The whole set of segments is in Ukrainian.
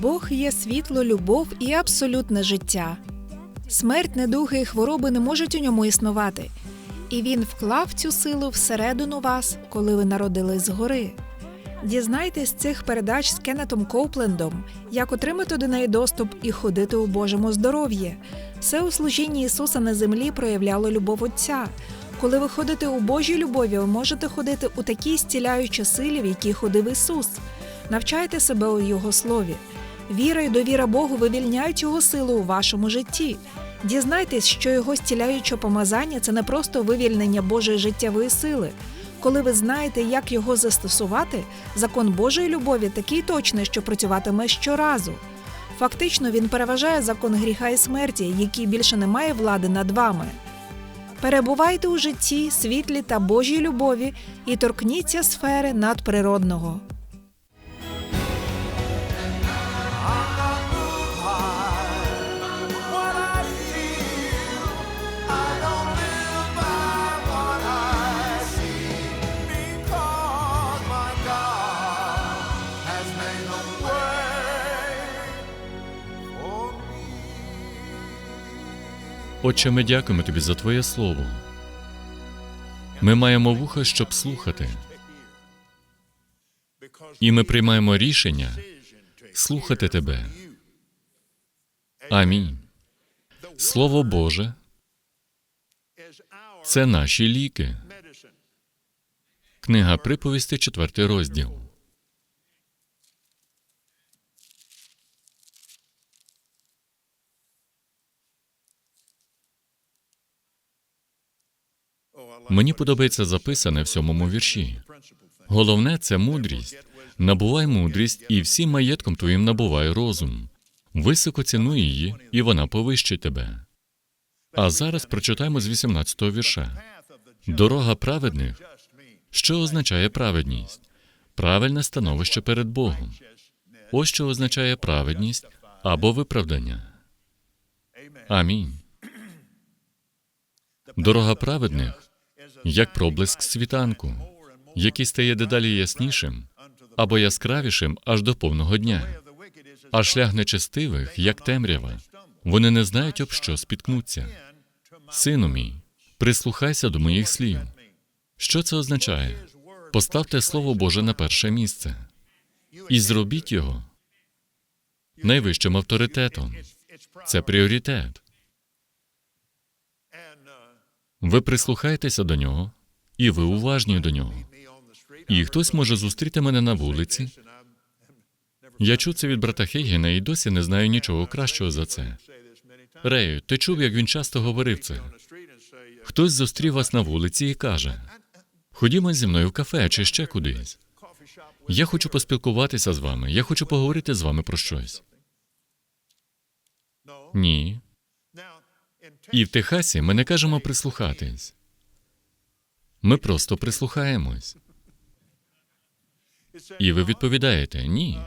Бог є світло, любов і абсолютне життя. Смерть, недуги і хвороби не можуть у ньому існувати. І він вклав цю силу всередину вас, коли ви народились згори. Дізнайтесь цих передач з Кеннетом Коуплендом, як отримати до неї доступ і ходити у Божому здоров'ї. Все у служінні Ісуса на землі проявляло любов Отця. Коли ви ходите у Божій любові, ви можете ходити у такій стіляючій силі, в якій ходив Ісус. Навчайте себе у Його слові. Віра і довіра Богу вивільняють його силу у вашому житті. Дізнайтесь, що його стіляюче помазання це не просто вивільнення Божої життєвої сили. Коли ви знаєте, як його застосувати, закон Божої любові такий точний, що працюватиме щоразу. Фактично, він переважає закон гріха і смерті, який більше не має влади над вами. Перебувайте у житті, світлі та Божій любові і торкніться сфери надприродного. Отче, ми дякуємо тобі за Твоє слово. Ми маємо вуха, щоб слухати, і ми приймаємо рішення слухати тебе. Амінь. Слово Боже це наші ліки. Книга приповісти, четвертий розділ. Мені подобається записане в сьомому вірші. Головне це мудрість. Набувай мудрість, і всім маєтком твоїм набувай розум. Високо цінуй її, і вона повищить тебе. А зараз прочитаємо з 18-го вірша. Дорога праведних. Що означає праведність? Правильне становище перед Богом. Ось що означає праведність або виправдання. Амінь. Дорога праведних як проблиск світанку, який стає дедалі яснішим або яскравішим аж до повного дня. А шлях нечестивих, як темрява, вони не знають, об що спіткнуться. Сину мій, прислухайся до моїх слів. Що це означає? Поставте Слово Боже на перше місце і зробіть його найвищим авторитетом. Це пріоритет. Ви прислухаєтеся до нього, і ви уважні до нього. І хтось може зустріти мене на вулиці. Я чув це від брата Хейгена і досі не знаю нічого кращого за це. Рею, ти чув, як він часто говорив це. Хтось зустрів вас на вулиці і каже: Ходімо зі мною в кафе чи ще кудись. Я хочу поспілкуватися з вами, я хочу поговорити з вами про щось. Ні. І в Техасі ми не кажемо прислухатись. Ми просто прислухаємось. І ви відповідаєте ні.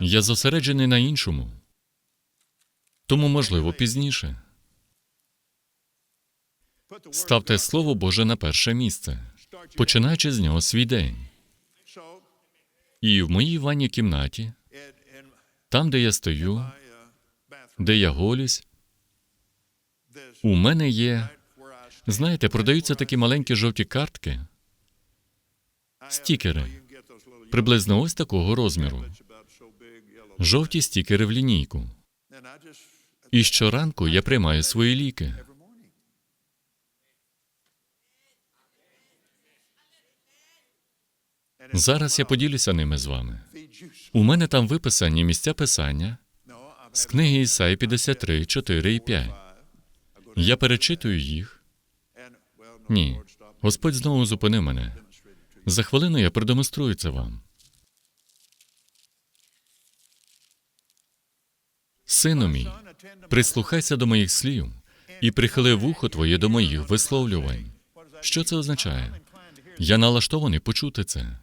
Я зосереджений на іншому. Тому, можливо, пізніше. Ставте Слово Боже на перше місце, починаючи з нього свій день. І в моїй ванній кімнаті, там, де я стою, де я голюсь, у мене є. Знаєте, продаються такі маленькі жовті картки, стікери, приблизно ось такого розміру. Жовті стікери в лінійку. І щоранку я приймаю свої ліки. Зараз я поділюся ними з вами. У мене там виписані місця писання з книги Ісаї 53, 4 і 5. Я перечитую їх. Ні, Господь знову зупинив мене. За хвилину я продемонструю це вам. Сину мій, прислухайся до моїх слів і прихили вухо твоє до моїх висловлювань. Що це означає? Я налаштований почути це.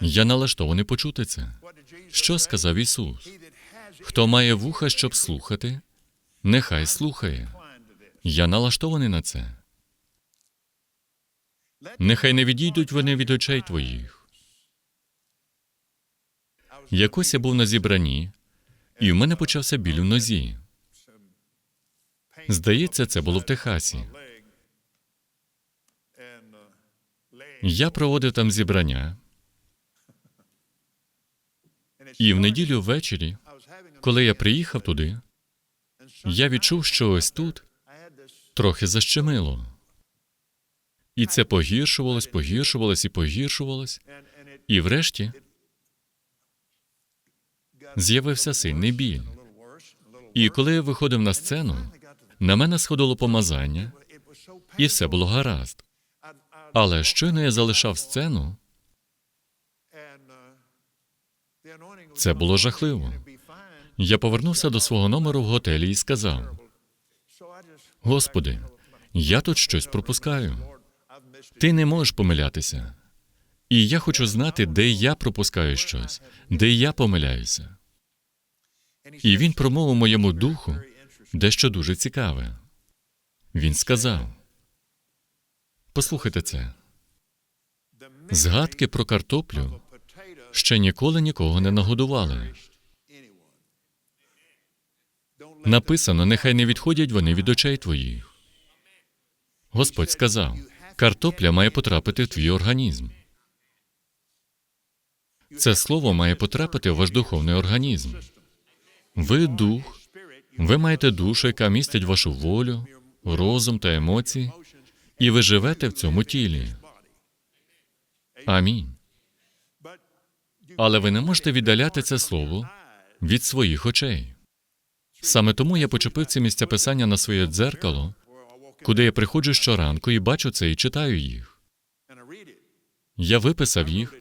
Я налаштований почути це. Що сказав Ісус? Хто має вуха, щоб слухати, нехай слухає. Я налаштований на це. Нехай не відійдуть вони від очей твоїх. Якось я був на зібранні, і в мене почався біль у нозі. Здається, це було в Техасі. Я проводив там зібрання, і в неділю ввечері, коли я приїхав туди, я відчув, що ось тут трохи защемило. І це погіршувалось, погіршувалось і погіршувалось. І врешті з'явився сильний біль. І коли я виходив на сцену, на мене сходило помазання, і все було гаразд. Але щойно я залишав сцену, це було жахливо. Я повернувся до свого номеру в готелі і сказав: Господи, я тут щось пропускаю. Ти не можеш помилятися. І я хочу знати, де я пропускаю щось, де я помиляюся. І він промовив моєму духу дещо дуже цікаве. Він сказав: Послухайте це. Згадки про картоплю ще ніколи нікого не нагодували. Написано, нехай не відходять вони від очей твоїх. Господь сказав: картопля має потрапити в твій організм. Це слово має потрапити в ваш духовний організм. Ви дух, ви маєте душу, яка містить вашу волю, розум та емоції, і ви живете в цьому тілі. Амінь. Але ви не можете віддаляти це слово від своїх очей. Саме тому я почепив ці місця писання на своє дзеркало, куди я приходжу щоранку і бачу це і читаю їх. Я виписав їх,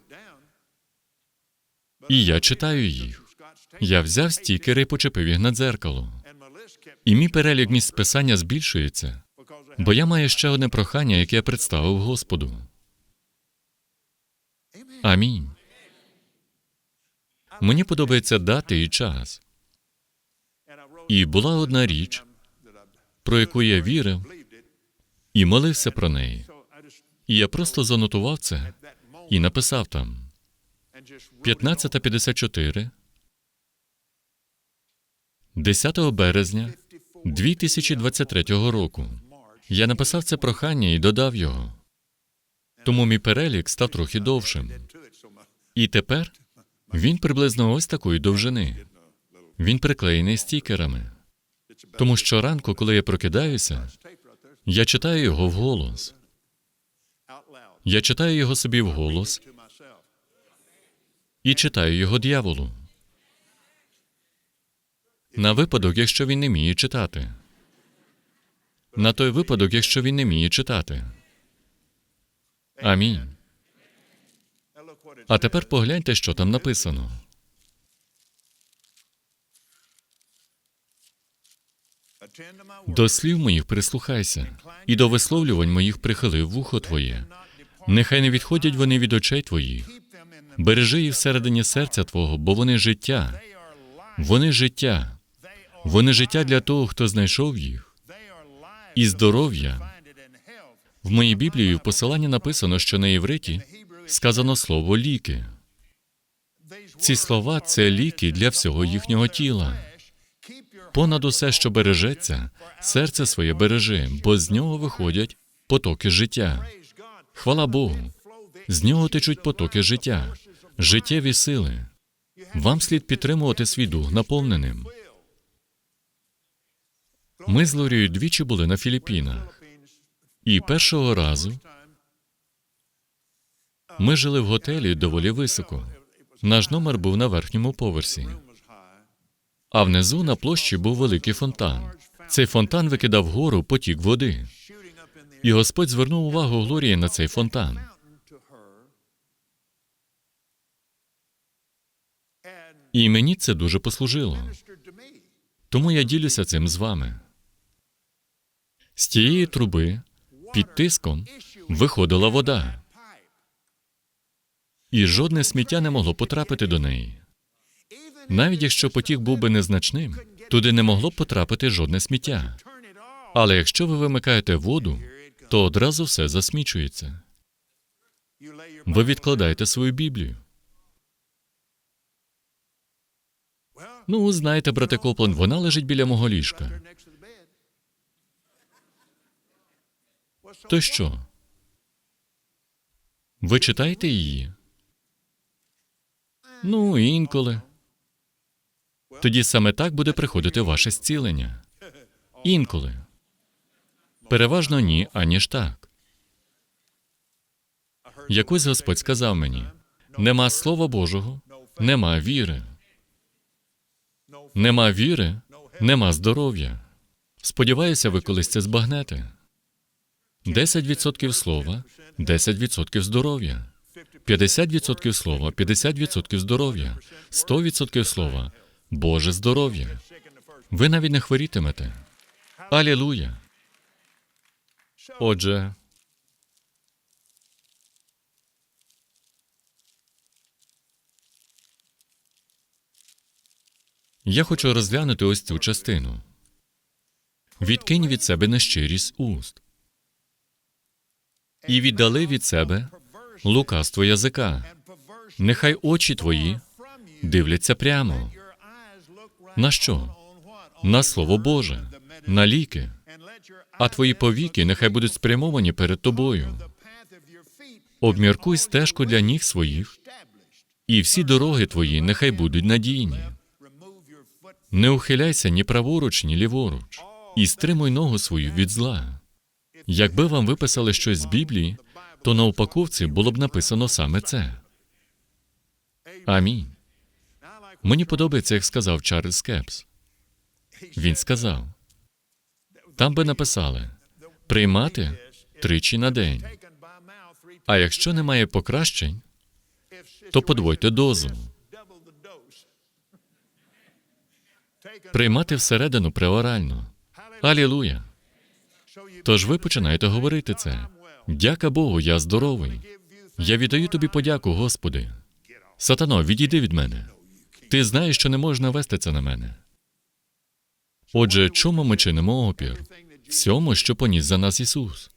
і я читаю їх. Я взяв стікери і почепив їх на дзеркало. І мій перелік місць писання збільшується, бо я маю ще одне прохання, яке я представив Господу. Амінь. Мені подобається дати і час. І була одна річ, про яку я вірив і молився про неї. І я просто занотував це і написав там 15.54, 10 березня 2023 року. Я написав це прохання і додав його. Тому мій перелік став трохи довшим. І тепер він приблизно ось такої довжини. Він приклеєний стікерами. Тому що ранку, коли я прокидаюся, я читаю його вголос. Я читаю його собі вголос і читаю його дьяволу. На випадок, якщо він не вміє читати. На той випадок, якщо він не вміє читати. Амінь. А тепер погляньте, що там написано. До слів моїх прислухайся, і до висловлювань моїх прихилив вухо твоє. Нехай не відходять вони від очей твоїх. Бережи їх всередині серця твого, бо вони життя. Вони життя. Вони життя для того, хто знайшов їх. І здоров'я. В моїй Біблії в посиланні написано, що на євриті сказано слово ліки. Ці слова це ліки для всього їхнього тіла. Понад усе, що бережеться, серце своє бережи, бо з нього виходять потоки життя. Хвала Богу. З нього течуть потоки життя, життєві сили. Вам слід підтримувати свій дух наповненим. Ми з Лорією двічі були на Філіппінах, і першого разу ми жили в готелі доволі високо. Наш номер був на верхньому поверсі. А внизу на площі був великий фонтан. Цей фонтан викидав вгору потік води. І Господь звернув увагу Глорії на цей фонтан. І мені це дуже послужило. Тому я ділюся цим з вами. З тієї труби під тиском виходила вода, і жодне сміття не могло потрапити до неї. Навіть якщо потік був би незначним, туди не могло б потрапити жодне сміття. Але якщо ви вимикаєте воду, то одразу все засмічується. Ви відкладаєте свою Біблію. Ну, знаєте, брате Копланд, вона лежить біля мого ліжка. То що? Ви читаєте її? Ну, інколи. Тоді саме так буде приходити ваше зцілення. Інколи. Переважно ні, аніж так. Якось Господь сказав мені: нема Слова Божого, нема віри. Нема віри, нема здоров'я. Сподіваюся, ви колись це збагнете. 10% слова, 10% здоров'я. 50% слова, 50% здоров'я. 100% слова, Боже здоров'я. Ви навіть не хворітимете. Алілуя. Отже, я хочу розглянути ось цю частину. Відкинь від себе нещирість уст. І віддали від себе лукавство язика. Нехай очі твої дивляться прямо. На що? На Слово Боже, на ліки. А твої повіки нехай будуть спрямовані перед тобою. Обміркуй стежку для ніг своїх, і всі дороги твої нехай будуть надійні. Не ухиляйся ні праворуч, ні ліворуч, і стримуй ногу свою від зла. Якби вам виписали щось з Біблії, то на упаковці було б написано саме це. Амінь. Мені подобається, як сказав Чарльз Кепс. Він сказав: там би написали приймати тричі на день. А якщо немає покращень, то подвойте дозу. Приймати всередину преорально. Алілуя. Тож ви починаєте говорити це. Дяка Богу, я здоровий. Я віддаю тобі подяку, Господи. Сатано, відійди від мене. Ти знаєш, що не можна вести це на мене. Отже, чому ми чинимо опір? Всьому, що поніс за нас Ісус.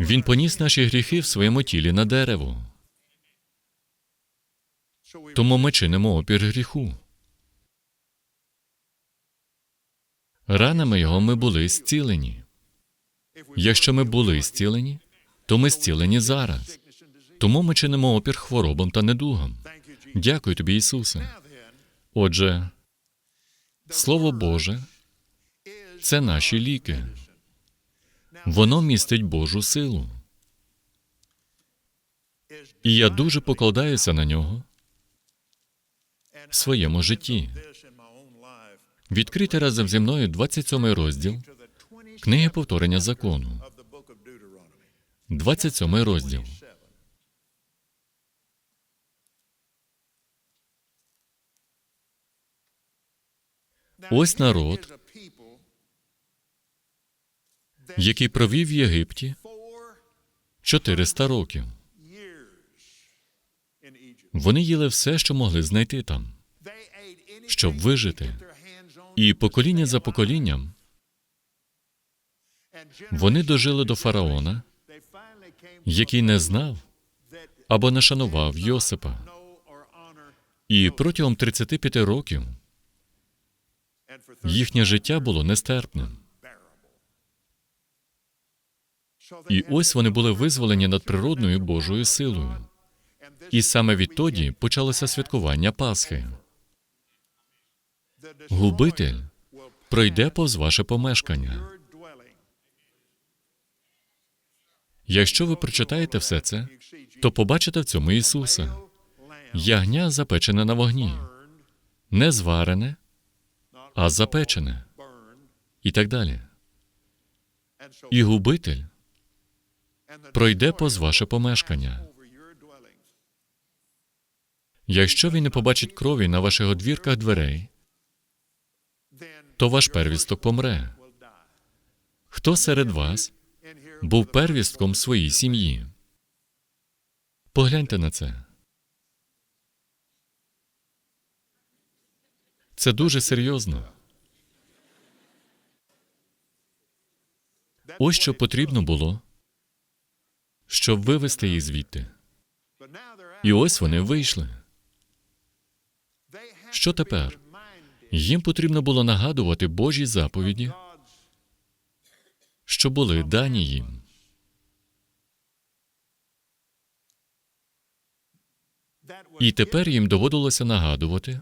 Він поніс наші гріхи в своєму тілі на дерево. Тому ми чинимо опір гріху. Ранами його ми були зцілені. Якщо ми були зцілені, то ми зцілені зараз. Тому ми чинимо опір хворобам та недугам. Дякую тобі, Ісусе. Отже, Слово Боже це наші ліки. Воно містить Божу силу. І я дуже покладаюся на нього в своєму житті. Відкрийте разом зі мною 27 розділ книги повторення закону. 27 розділ. Ось народ, який провів в Єгипті 400 років. Вони їли все, що могли знайти там, щоб вижити. І покоління за поколінням вони дожили до фараона, який не знав або не шанував Йосипа. І протягом 35 років їхнє життя було нестерпним. І ось вони були визволені над природною Божою силою. І саме відтоді почалося святкування Пасхи. Губитель пройде повз ваше помешкання. Якщо ви прочитаєте все це, то побачите в цьому Ісуса. Ягня запечене на вогні, не зварене, а запечене, і так далі. І губитель пройде повз ваше помешкання. Якщо він не побачить крові на ваших одвірках дверей, то ваш первісток помре. Хто серед вас був первістком своїй сім'ї? Погляньте на це. Це дуже серйозно. Ось що потрібно було, щоб вивести їх звідти. І ось вони вийшли. Що тепер? Їм потрібно було нагадувати Божі заповіді, що були дані їм. І тепер їм доводилося нагадувати,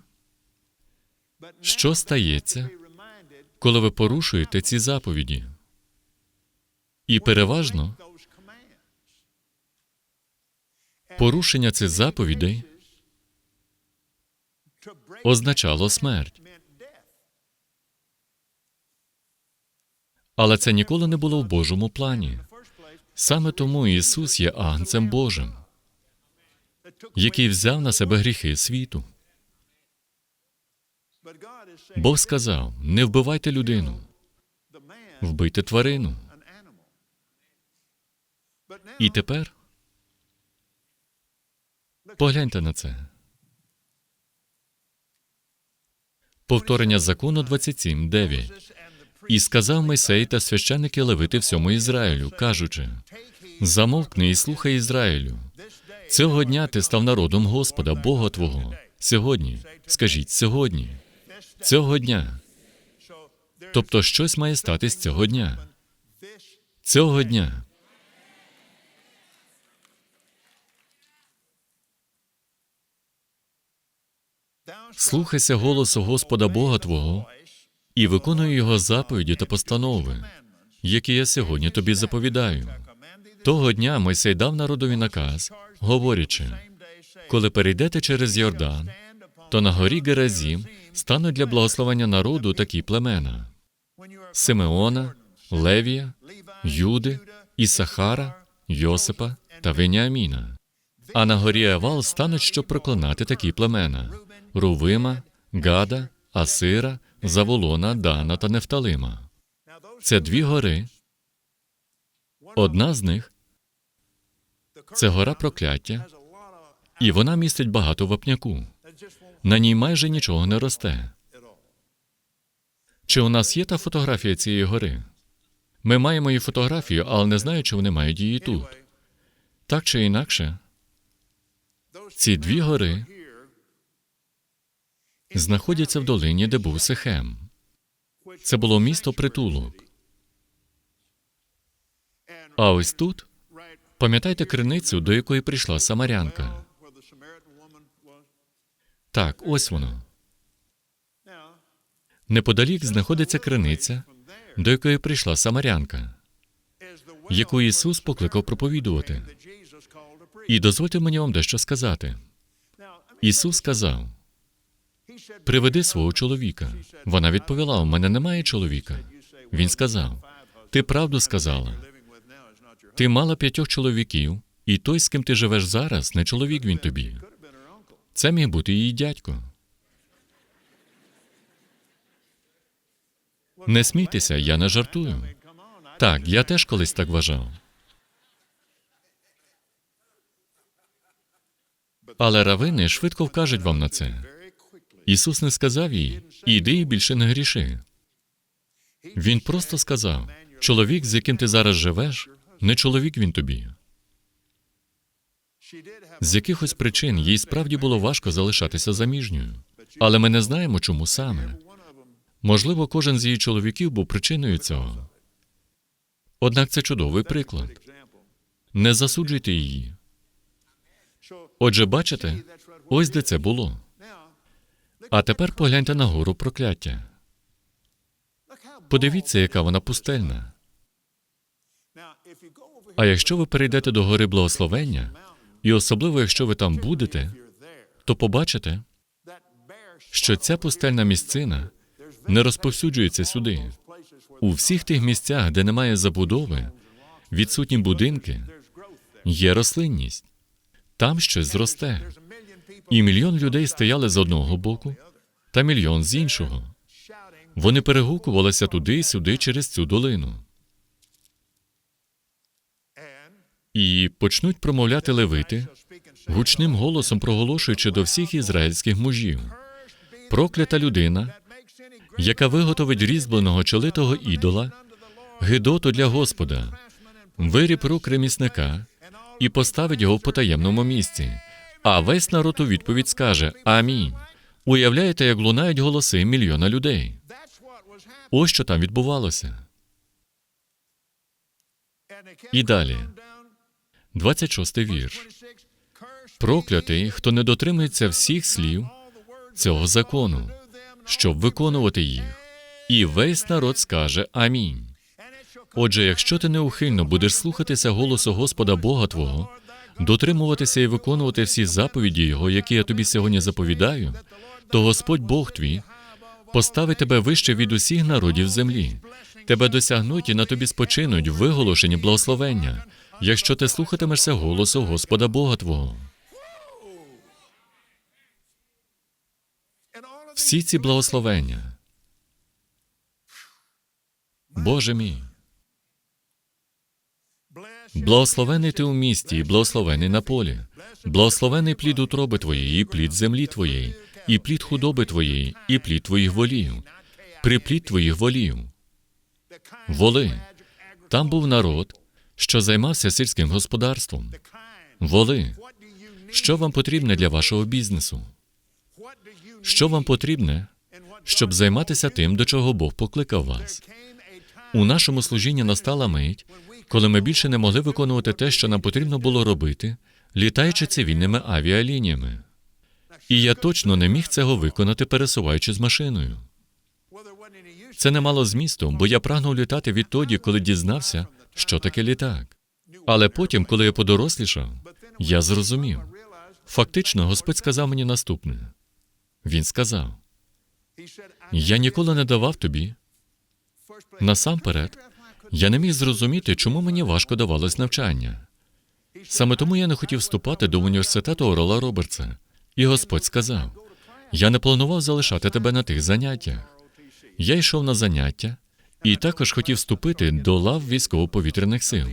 що стається, коли ви порушуєте ці заповіді. І переважно порушення цих заповідей означало смерть. Але це ніколи не було в Божому плані. Саме тому Ісус є Агнцем Божим, який взяв на себе гріхи світу. Бог сказав: не вбивайте людину, вбийте тварину. І тепер погляньте на це. Повторення закону 27.9. І сказав Мойсей та священники левити всьому Ізраїлю, кажучи: Замовкни і слухай Ізраїлю. Цього дня ти став народом Господа, Бога Твого. Сьогодні, скажіть, сьогодні, цього дня. Тобто щось має статись цього дня. Цього дня. Слухайся голосу Господа Бога Твого і виконуй Його заповіді та постанови, які я сьогодні тобі заповідаю. Того дня Мойсей дав народові наказ, говорячи, коли перейдете через Йордан, то на горі Геразім стануть для благословення народу такі племена: Симеона, Левія, Юди, Ісахара, Йосипа та Веніаміна. А на горі Авал стануть, щоб проклинати такі племена: Рувима, Гада, Асира, Заволона, Дана та Нефталима. Це дві гори. Одна з них це гора прокляття, і вона містить багато вапняку. На ній майже нічого не росте. Чи у нас є та фотографія цієї гори? Ми маємо її фотографію, але не знаю, чи вони мають її тут. Так чи інакше, ці дві гори знаходяться в долині, де був Сихем. Це було місто притулок. А ось тут пам'ятаєте криницю, до якої прийшла самарянка? Так, ось воно. Неподалік знаходиться криниця, до якої прийшла самарянка, яку Ісус покликав проповідувати. І дозвольте мені вам дещо сказати. Ісус сказав: Приведи свого чоловіка. Вона відповіла: У мене немає чоловіка. Він сказав: Ти правду сказала. Ти мала п'ятьох чоловіків, і той, з ким ти живеш зараз, не чоловік він тобі. Це міг бути її дядько. Не смійтеся, я не жартую. Так, я теж колись так вважав. Але равини швидко вкажуть вам на це. Ісус не сказав їй, іди і більше не гріши. Він просто сказав: чоловік, з яким ти зараз живеш, не чоловік він тобі. З якихось причин їй справді було важко залишатися заміжньою. Але ми не знаємо, чому саме. Можливо, кожен з її чоловіків був причиною цього. Однак це чудовий приклад. Не засуджуйте її. Отже, бачите, ось де це було. А тепер погляньте на гору прокляття. Подивіться, яка вона пустельна. А якщо ви перейдете до гори благословення, і особливо якщо ви там будете, то побачите, що ця пустельна місцина не розповсюджується сюди. У всіх тих місцях, де немає забудови, відсутні будинки, є рослинність. Там щось зросте. І мільйон людей стояли з одного боку, та мільйон з іншого. Вони перегукувалися туди і сюди через цю долину. І почнуть промовляти левити, гучним голосом проголошуючи до всіх ізраїльських мужів. Проклята людина, яка виготовить різьбленого чолитого ідола, гидоту для Господа, виріб рук ремісника і поставить його в потаємному місці. А весь народ у відповідь скаже Амінь. Уявляєте, як лунають голоси мільйона людей. Ось що там відбувалося. І далі. 26 вірш. Проклятий, хто не дотримується всіх слів цього закону, щоб виконувати їх. І весь народ скаже Амінь. Отже, якщо ти неухильно будеш слухатися голосу Господа Бога Твого, дотримуватися і виконувати всі заповіді Його, які я тобі сьогодні заповідаю, то Господь Бог твій поставить тебе вище від усіх народів землі. Тебе досягнуть і на тобі спочинуть виголошені благословення, якщо ти слухатимешся голосу Господа Бога Твого. Всі ці благословення. Боже мій. Благословений ти у місті, і благословений на полі. Благословений плід утроби твоєї, і плід землі твоєї, і плід худоби твоєї, і плід твоїх волів, приплід твоїх волів. Воли. Там був народ, що займався сільським господарством. Воли. Що вам потрібне для вашого бізнесу? Що вам потрібне, щоб займатися тим, до чого Бог покликав вас? У нашому служінні настала мить, коли ми більше не могли виконувати те, що нам потрібно було робити, літаючи цивільними авіалініями. І я точно не міг цього виконати, пересуваючи з машиною. Це не мало змісту, бо я прагнув літати відтоді, коли дізнався, що таке літак. Але потім, коли я подорослішав, я зрозумів. Фактично, Господь сказав мені наступне: Він сказав: Я ніколи не давав тобі. Насамперед, я не міг зрозуміти, чому мені важко давалось навчання. Саме тому я не хотів вступати до університету Орола Робертса. І Господь сказав: Я не планував залишати тебе на тих заняттях. Я йшов на заняття і також хотів вступити до лав військово-повітряних сил.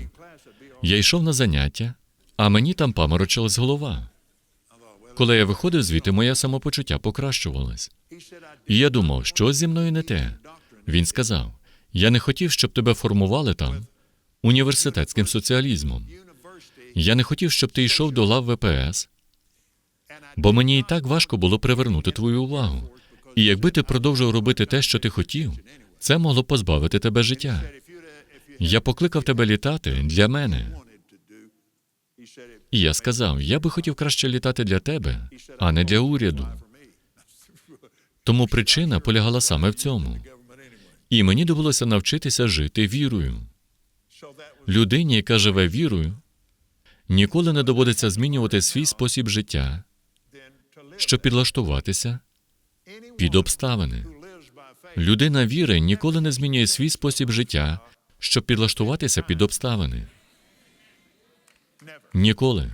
Я йшов на заняття, а мені там паморочилась голова. Коли я виходив звідти, моє самопочуття покращувалось. І я думав, що зі мною не те. Він сказав: Я не хотів, щоб тебе формували там університетським соціалізмом. Я не хотів, щоб ти йшов до лав ВПС, бо мені і так важко було привернути твою увагу. І якби ти продовжив робити те, що ти хотів, це могло позбавити тебе життя. Я покликав тебе літати для мене. І я сказав: я би хотів краще літати для тебе, а не для уряду. Тому причина полягала саме в цьому. І мені довелося навчитися жити вірою. Людині, яка живе вірою, ніколи не доводиться змінювати свій спосіб життя, щоб підлаштуватися під обставини. Людина віри ніколи не змінює свій спосіб життя, щоб підлаштуватися під обставини. Ніколи.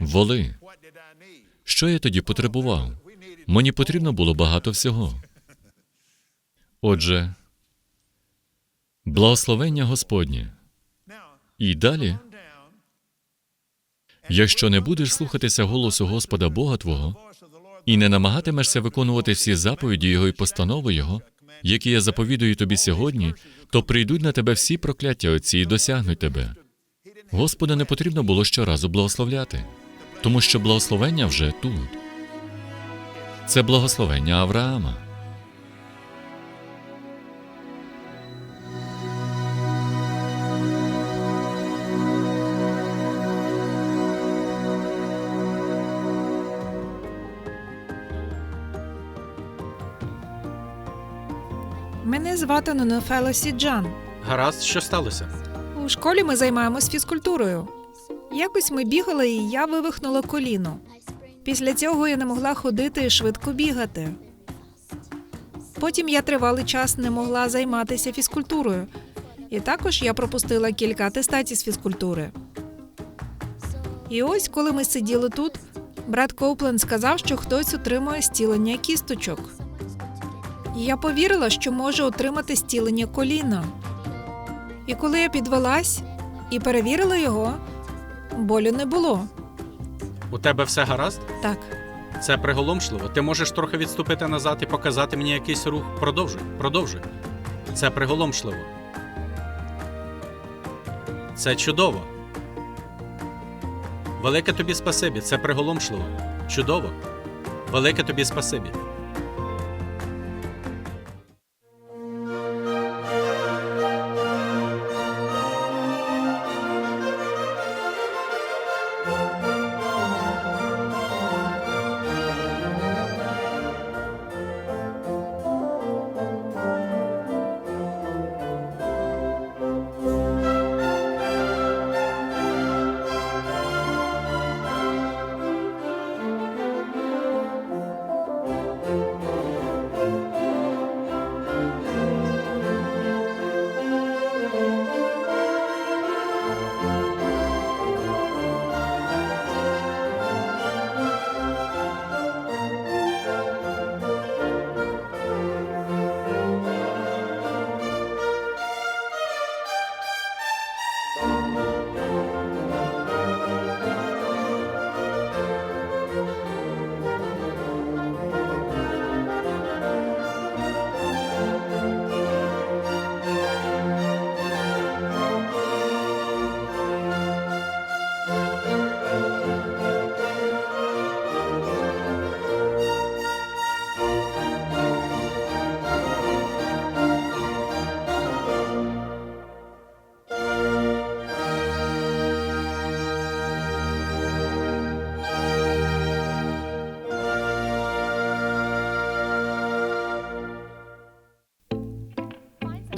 Воли. Що я тоді потребував? Мені потрібно було багато всього. Отже, благословення Господнє. І далі, якщо не будеш слухатися голосу Господа Бога Твого і не намагатимешся виконувати всі заповіді Його і постанови Його, які я заповідую тобі сьогодні, то прийдуть на тебе всі прокляття отці і досягнуть тебе. Господа не потрібно було щоразу благословляти, тому що благословення вже тут. Це благословення Авраама. Мене звати Нонефела Сіджан. Гаразд, що сталося? У школі ми займаємось фізкультурою. Якось ми бігали, і я вивихнула коліно. Після цього я не могла ходити і швидко бігати. Потім я тривалий час не могла займатися фізкультурою. І також я пропустила кілька атестацій з фізкультури. І ось, коли ми сиділи тут, брат Коупленд сказав, що хтось отримує стілення кісточок. І я повірила, що можу отримати стілення коліна. І коли я підвелась і перевірила його, болю не було. У тебе все гаразд? Так, Це приголомшливо. Ти можеш трохи відступити назад і показати мені якийсь рух. Продовжуй, продовжуй. Це приголомшливо. Це чудово. Велике тобі спасибі, це приголомшливо. Чудово. Велике тобі спасибі.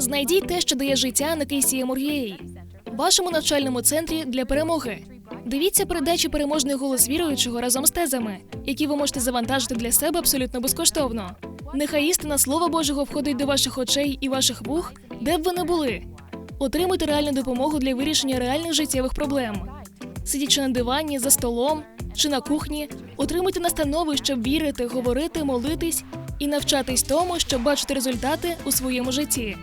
Знайдіть те, що дає життя на KCM.org.ua, вашому навчальному центрі для перемоги. Дивіться передачі переможний голос віруючого разом з тезами, які ви можете завантажити для себе абсолютно безкоштовно. Нехай істина Слова Божого входить до ваших очей і ваших вух, де б ви не були. Отримуйте реальну допомогу для вирішення реальних життєвих проблем. Сидячи на дивані, за столом чи на кухні, отримуйте настанови, щоб вірити, говорити, молитись і навчатись тому, щоб бачити результати у своєму житті.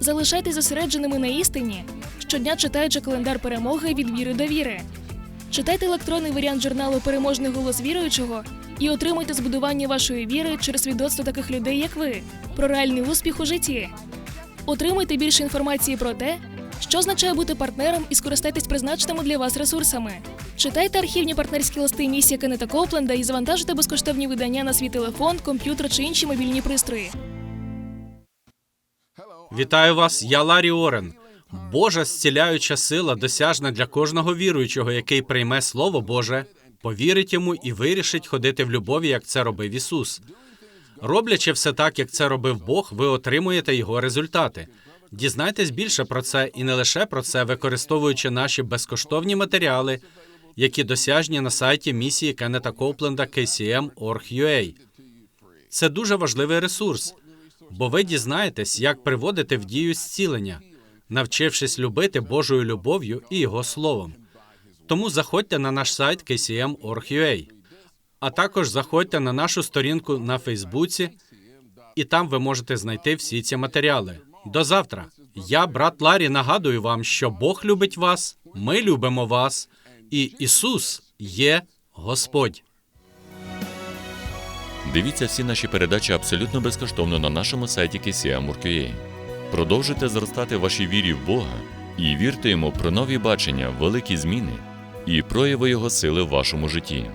Залишайтесь зосередженими на істині, щодня читаючи календар перемоги від віри до віри. Читайте електронний варіант журналу Переможний голос віруючого і отримуйте збудування вашої віри через свідоцтво таких людей, як ви, про реальний успіх у житті. Отримуйте більше інформації про те, що означає бути партнером і скористайтесь призначеними для вас ресурсами. Читайте архівні партнерські листи місії Кеннета Копленда і завантажуйте безкоштовні видання на свій телефон, комп'ютер чи інші мобільні пристрої. Вітаю вас, я Ларі Орен. Божа зціляюча сила досяжна для кожного віруючого, який прийме Слово Боже, повірить йому і вирішить ходити в любові, як це робив Ісус. Роблячи все так, як це робив Бог, ви отримуєте його результати. Дізнайтесь більше про це і не лише про це, використовуючи наші безкоштовні матеріали, які досяжні на сайті місії Кеннета Копленда KCM.org.ua. Це дуже важливий ресурс, бо ви дізнаєтесь, як приводити в дію зцілення, навчившись любити Божою любов'ю і Його словом. Тому заходьте на наш сайт kcm.org.ua, а також заходьте на нашу сторінку на Фейсбуці, і там ви можете знайти всі ці матеріали. До завтра. Я, брат Ларі, нагадую вам, що Бог любить вас, ми любимо вас, і Ісус є Господь. Дивіться всі наші передачі абсолютно безкоштовно на нашому сайті KCM.org.ua. Продовжуйте зростати в вашій вірі в Бога і вірте йому про нові бачення, великі зміни і прояви Його сили в вашому житті.